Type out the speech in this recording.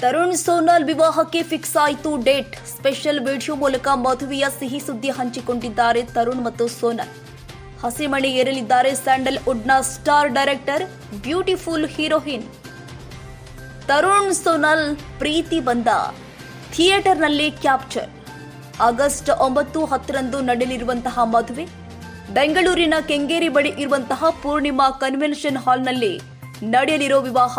ತರುಣ್ ಸೋನಾಲ್ ವಿವಾಹಕ್ಕೆ ಫಿಕ್ಸ್ ಆಯಿತು date. Special video ಮೂಲಕ ಮದುವೆಯ ಸಿಹಿ ಸುದ್ದಿ ಹಂಚಿಕೊಂಡಿದ್ದಾರೆ ತರುಣ್ ಮತ್ತು ಸೋನಾಲ್. ಹಸಿಮಣಿ ಏರಲಿದ್ದಾರೆ ಸ್ಯಾಂಡಲ್ ವುಡ್ನ star director, beautiful heroine. Tarun Sonal ಪ್ರೀತಿ ಬಂದ ಥಿಯೇಟರ್ನಲ್ಲಿ ಕ್ಯಾಪ್ಚರ್. ಆಗಸ್ಟ್ ಒಂಬತ್ತು ಹತ್ತರಂದು ನಡೆಯಲಿರುವಂತಹ ಮದುವೆ, ಬೆಂಗಳೂರಿನ ಕೆಂಗೇರಿ ಬಳಿ ಇರುವಂತಹ ಪೂರ್ಣಿಮಾ ಕನ್ವೆನ್ಷನ್ ಹಾಲ್ನಲ್ಲಿ ನಡೆಯಲಿರೋ ವಿವಾಹ.